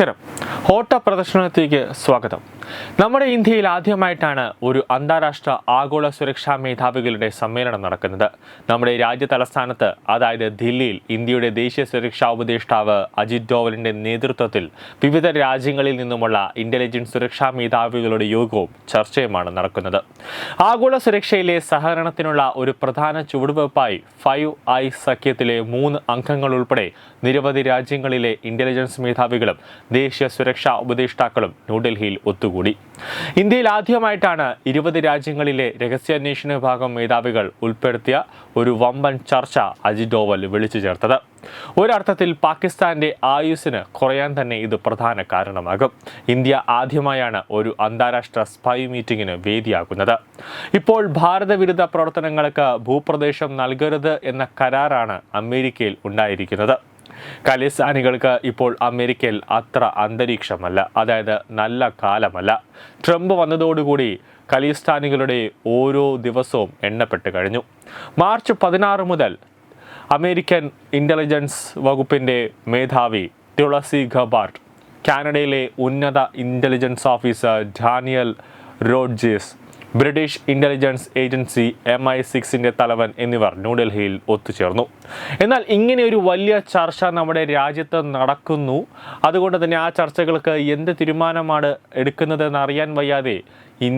అక్షరం ഓട്ട പ്രദർശനത്തിലേക്ക് സ്വാഗതം. നമ്മുടെ ഇന്ത്യയിൽ ആദ്യമായിട്ടാണ് ഒരു അന്താരാഷ്ട്ര ആഗോള സുരക്ഷാ മേധാവികളുടെ സമ്മേളനം നടക്കുന്നത്. നമ്മുടെ രാജ്യ തലസ്ഥാനത്ത് അതായത് ദില്ലിയിൽ ഇന്ത്യയുടെ ദേശീയ സുരക്ഷാ ഉപദേഷ്ടാവ് അജിത് ഡോവലിന്റെ നേതൃത്വത്തിൽ വിവിധ രാജ്യങ്ങളിൽ നിന്നുമുള്ള ഇന്റലിജൻസ് സുരക്ഷാ മേധാവികളുടെ യോഗവും ചർച്ചയുമാണ് നടക്കുന്നത്. ആഗോള സുരക്ഷയിലെ സഹകരണത്തിനുള്ള ഒരു പ്രധാന ചുവടുവയ്പായി ഫൈവ് ഐ സഖ്യത്തിലെ മൂന്ന് അംഗങ്ങൾ ഉൾപ്പെടെ നിരവധി രാജ്യങ്ങളിലെ ഇന്റലിജൻസ് മേധാവികളും ദേശീയ ഉപദേഷ്ടാക്കളും ന്യൂഡൽഹിയിൽ ഒത്തുകൂടി. ഇന്ത്യയിൽ ആദ്യമായിട്ടാണ് ഇരുപത് രാജ്യങ്ങളിലെ രഹസ്യാന്വേഷണ വിഭാഗം മേധാവികൾ ഉൾപ്പെടുത്തിയ ഒരു വമ്പൻ ചർച്ച അജിത് ഡോവൽ വിളിച്ചു ചേർത്തത്. ഒരർത്ഥത്തിൽ പാകിസ്ഥാന്റെ ആയുസ്സിന് കുറയാൻ തന്നെ ഇത് പ്രധാന കാരണമാകും. ഇന്ത്യ ആദ്യമായാണ് ഒരു അന്താരാഷ്ട്ര സ്പൈ മീറ്റിംഗിന് വേദിയാകുന്നത്. ഇപ്പോൾ ഭാരതവിരുദ്ധ പ്രവർത്തനങ്ങൾക്ക് ഭൂപ്രദേശം നൽകരുത് എന്ന കരാറാണ് അമേരിക്കയിൽ ഉണ്ടായിരിക്കുന്നത്. ഖലിസ്ഥാനികൾക്ക് ഇപ്പോൾ അമേരിക്കയിൽ അത്ര അന്തരീക്ഷമല്ല. അതായത് നല്ല കാലമല്ല. ട്രംപ് വന്നതോടുകൂടി ഖലിസ്ഥാനികളുടെ ഓരോ ദിവസവും എണ്ണപ്പെട്ട് കഴിഞ്ഞു. മാർച്ച് പതിനാറ് മുതൽ അമേരിക്കൻ ഇന്റലിജൻസ് വകുപ്പിന്റെ മേധാവി തുളസി ഖബാർട്ട് കാനഡയിലെ ഉന്നത intelligence officer Daniel Rogers British intelligence agency M I സിക്സിന്റെ തലവൻ എന്നിവർ ന്യൂഡൽഹിയിൽ ഒത്തുചേർന്നു. എന്നാൽ ഇങ്ങനെ ഒരു വലിയ ചർച്ച നമ്മുടെ രാജ്യത്ത് നടക്കുന്നു. അതുകൊണ്ട് തന്നെ ആ ചർച്ചകൾക്ക് എന്ത് തീരുമാനമാണ് എടുക്കുന്നതെന്ന് അറിയാൻ വയ്യാതെ ഇൻ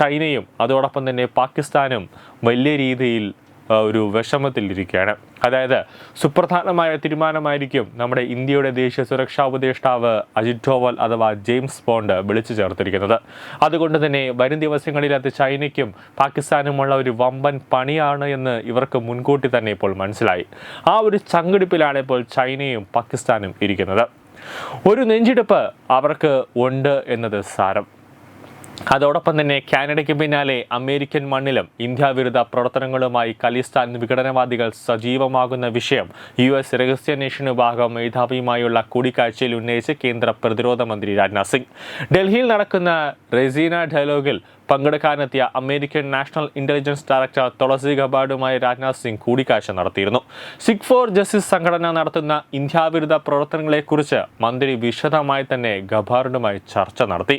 ചൈനയും അതോടൊപ്പം തന്നെ പാകിസ്ഥാനും വലിയ രീതിയിൽ ഒരു വിഷമത്തിലിരിക്കുകയാണ്. അതായത് സുപ്രധാനമായ തീരുമാനമായിരിക്കും നമ്മുടെ ഇന്ത്യയുടെ ദേശീയ സുരക്ഷാ ഉപദേഷ്ടാവ് അജിത് ഡോവൽ അഥവാ ജെയിംസ് ബോണ്ട് വിളിച്ചു ചേർത്തിരിക്കുന്നത്. അതുകൊണ്ട് തന്നെ വരും ദിവസങ്ങളിൽ അത് ചൈനയ്ക്കും പാകിസ്ഥാനുമുള്ള ഒരു വമ്പൻ പണിയാണ് എന്ന് ഇവർക്ക് മുൻകൂട്ടി തന്നെ ഇപ്പോൾ മനസ്സിലായി. ആ ഒരു ചങ്കെടുപ്പിലാണ് ഇപ്പോൾ ചൈനയും പാകിസ്ഥാനും ഇരിക്കുന്നത്. ഒരു നെഞ്ചിടിപ്പ് അവർക്ക് ഉണ്ട് എന്നത് സാരം. അതോടൊപ്പം തന്നെ കാനഡയ്ക്ക് പിന്നാലെ അമേരിക്കൻ മണ്ണിലും ഇന്ത്യ വിരുദ്ധ പ്രവർത്തനങ്ങളുമായി ഖലിസ്ഥാൻ വിഘടനവാദികൾ സജീവമാകുന്ന വിഷയം യു എസ് രഹസ്യാന്വേഷണ വിഭാഗം മേധാവിയുമായുള്ള കൂടിക്കാഴ്ചയിൽ ഉന്നയിച്ച് കേന്ദ്ര പ്രതിരോധ മന്ത്രി രാജ്നാഥ് സിംഗ്. ഡൽഹിയിൽ നടക്കുന്ന റെസീന ഡയലോഗിൽ പങ്കെടുക്കാനെത്തിയ American national intelligence director Tulsi ഗബാർഡുമായി Rajnath Singh കൂടിക്കാഴ്ച നടത്തിയിരുന്നു. സിഖ് ഫോർ ജസ്റ്റിസ് സംഘടന നടത്തുന്ന ഇന്ത്യാവിരുദ്ധ പ്രവർത്തനങ്ങളെക്കുറിച്ച് മന്ത്രി വിശദമായി തന്നെ ഗബാർഡുമായി ചർച്ച നടത്തി.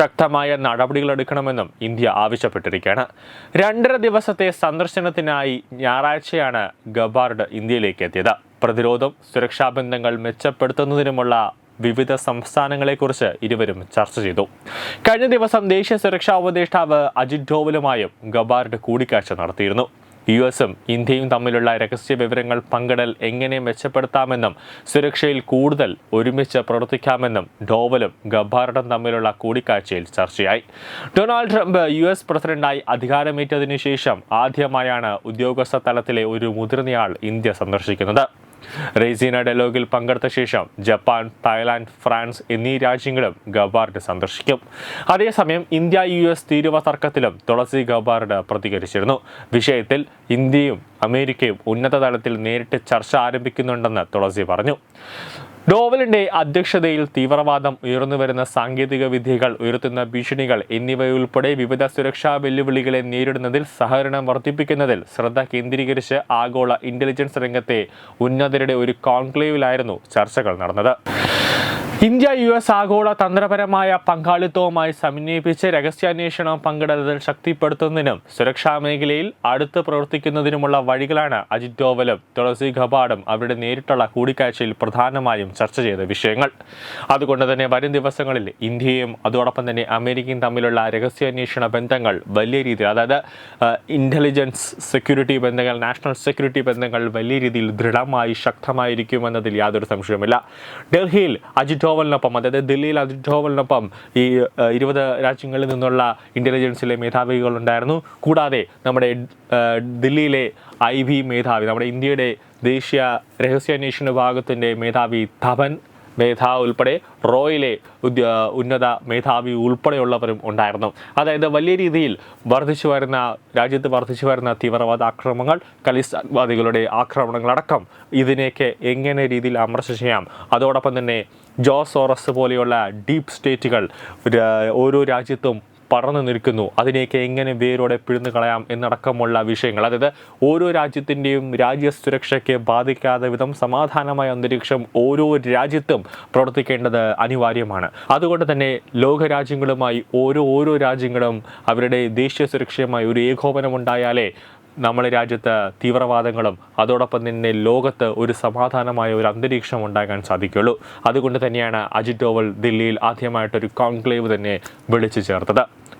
ശക്തമായ നടപടികൾ എടുക്കണമെന്നും ഇന്ത്യ ആവശ്യപ്പെട്ടിരിക്കുകയാണ്. രണ്ടര ദിവസത്തെ സന്ദർശനത്തിനായി ഞായറാഴ്ചയാണ് ഗബാർഡ് ഇന്ത്യയിലേക്ക് എത്തിയത്. പ്രതിരോധം സുരക്ഷാ ബന്ധങ്ങൾ മെച്ചപ്പെടുത്തുന്നതിനുമുള്ള വിവിധ സംസ്ഥാനങ്ങളെക്കുറിച്ച് ഇരുവരും ചർച്ച ചെയ്തു. കഴിഞ്ഞ ദിവസം ദേശീയ സുരക്ഷാ ഉപദേഷ്ടാവ് അജിത് ഡോവലുമായും ഗബാർഡ് കൂടിക്കാഴ്ച നടത്തിയിരുന്നു. യു എസും ഇന്ത്യയും തമ്മിലുള്ള രഹസ്യ വിവരങ്ങൾ പങ്കിടൽ എങ്ങനെ മെച്ചപ്പെടുത്താമെന്നും സുരക്ഷയിൽ കൂടുതൽ ഒരുമിച്ച് പ്രവർത്തിക്കാമെന്നും ഡോവലും ഗബ്ബാർഡും തമ്മിലുള്ള കൂടിക്കാഴ്ചയിൽ ചർച്ചയായി. ഡൊണാൾഡ് ട്രംപ് യു എസ് പ്രസിഡന്റായി അധികാരമേറ്റതിനു ശേഷം ആദ്യമായാണ് ഉദ്യോഗസ്ഥ തലത്തിലെ ഒരു മുതിർന്നയാൾ ഇന്ത്യ സന്ദർശിക്കുന്നത്. റെയ്സീന ഡയലോഗിൽ പങ്കെടുത്ത ശേഷം ജപ്പാൻ തായ്ലാന്റ് ഫ്രാൻസ് എന്നീ രാജ്യങ്ങളും ഗബാർഡ് സന്ദർശിക്കും. അതേസമയം ഇന്ത്യ യു എസ് തീരുവ തർക്കത്തിലും തുളസി ഗബാർഡ് പ്രതികരിച്ചിരുന്നു. വിഷയത്തിൽ ഇന്ത്യയും അമേരിക്കയും ഉന്നത തലത്തിൽ നേരിട്ട് ചർച്ച ആരംഭിക്കുന്നുണ്ടെന്ന് തുളസി പറഞ്ഞു. ഡോവലിന്റെ അധ്യക്ഷതയിൽ തീവ്രവാദം ഉയർന്നു വരുന്ന സാങ്കേതിക വിദ്യകൾ ഉയർത്തുന്ന ഭീഷണികൾ എന്നിവയുൾപ്പെടെ വിവിധ സുരക്ഷാ വെല്ലുവിളികളെ നേരിടുന്നതിൽ സഹകരണം വർദ്ധിപ്പിക്കുന്നതിൽ ശ്രദ്ധ കേന്ദ്രീകരിച്ച് ആഗോള ഇന്റലിജൻസ് രംഗത്തെ ഉന്നതരുടെ ഒരു കോൺക്ലേവിലായിരുന്നു ചർച്ചകൾ നടന്നത്. ഇന്ത്യ യു എസ് ആഗോള തന്ത്രപരമായ പങ്കാളിത്തവുമായി സമന്വയിപ്പിച്ച് രഹസ്യാന്വേഷണം പങ്കിടൽ ശക്തിപ്പെടുത്തുന്നതിനും സുരക്ഷാ മേഖലയിൽ അടുത്ത് പ്രവർത്തിക്കുന്നതിനുമുള്ള വഴികളാണ് അജിത് ഡോവലും തുളസി ഖബാഡും അവരുടെ നേരിട്ടുള്ള കൂടിക്കാഴ്ചയിൽ പ്രധാനമായും ചർച്ച ചെയ്ത വിഷയങ്ങൾ. അതുകൊണ്ട് തന്നെ വരും ദിവസങ്ങളിൽ ഇന്ത്യയും അതോടൊപ്പം തന്നെ അമേരിക്കയും തമ്മിലുള്ള രഹസ്യാന്വേഷണ ബന്ധങ്ങൾ വലിയ രീതിയിൽ അതായത് ഇന്റലിജൻസ് സെക്യൂരിറ്റി ബന്ധങ്ങൾ നാഷണൽ സെക്യൂരിറ്റി ബന്ധങ്ങൾ വലിയ രീതിയിൽ ദൃഢമായി ശക്തമായിരിക്കുമെന്നതിൽ യാതൊരു സംശയവുമില്ല. ഡൽഹിയിൽ അജിത് ഡോവലിനൊപ്പം അതായത് ദില്ലിയിൽ അജിത് ഈ ഇരുപത് രാജ്യങ്ങളിൽ നിന്നുള്ള ഇന്റലിജൻസിലെ മേധാവികൾ ഉണ്ടായിരുന്നു കൂടാതെ നമ്മുടെ ദില്ലിയിലെ ഐ ബി മേധാവി നമ്മുടെ ഇന്ത്യയുടെ ദേശീയ രഹസ്യാന്വേഷണ വിഭാഗത്തിന്റെ മേധാവി ധവൻ മേധാവ് ഉൾപ്പെടെ റോയിലെ ഉന്നത മേധാവി ഉൾപ്പെടെയുള്ളവരും ഉണ്ടായിരുന്നു. അതായത് വലിയ രീതിയിൽ വർദ്ധിച്ചു വരുന്ന രാജ്യത്ത് വർദ്ധിച്ചു വരുന്ന തീവ്രവാദ ആക്രമണങ്ങൾ ഖലിസ്ഥാൻവാദികളുടെ ആക്രമണങ്ങളടക്കം ഇതിനെയൊക്കെ എങ്ങനെ രീതിയിൽ അമർച്ച ചെയ്യാം. അതോടൊപ്പം തന്നെ ജോസ് ഓറസ് പോലെയുള്ള ഡീപ് സ്റ്റേറ്റുകൾ ഓരോ രാജ്യത്തും പടർന്നു നിൽക്കുന്നു. അതിനെയൊക്കെ എങ്ങനെ വേരോടെ പിഴുന്നു കളയാം എന്നടക്കമുള്ള വിഷയങ്ങൾ. അതായത് ഓരോ രാജ്യത്തിന്റെയും രാജ്യ സുരക്ഷയ്ക്ക് ബാധിക്കാതെ വിധം സമാധാനമായ അന്തരീക്ഷം ഓരോ രാജ്യത്തും പ്രവർത്തിക്കേണ്ടത് അനിവാര്യമാണ്. അതുകൊണ്ട് തന്നെ ലോകരാജ്യങ്ങളുമായി ഓരോ ഓരോ രാജ്യങ്ങളും അവരുടെ ദേശീയ സുരക്ഷയുമായി ഒരു ഏകോപനമുണ്ടായാലേ നമ്മുടെ രാജ്യത്ത് തീവ്രവാദങ്ങളും അതോടൊപ്പം തന്നെ ലോകത്ത് ഒരു സമാധാനമായ ഒരു അന്തരീക്ഷം ഉണ്ടാകാൻ സാധിക്കുള്ളൂ അതുകൊണ്ട് തന്നെയാണ് അജിത് ഡോവൽ ദില്ലിയിൽ ആദ്യമായിട്ടൊരു കോൺക്ലേവ് തന്നെ വിളിച്ചു ചേർത്തത്.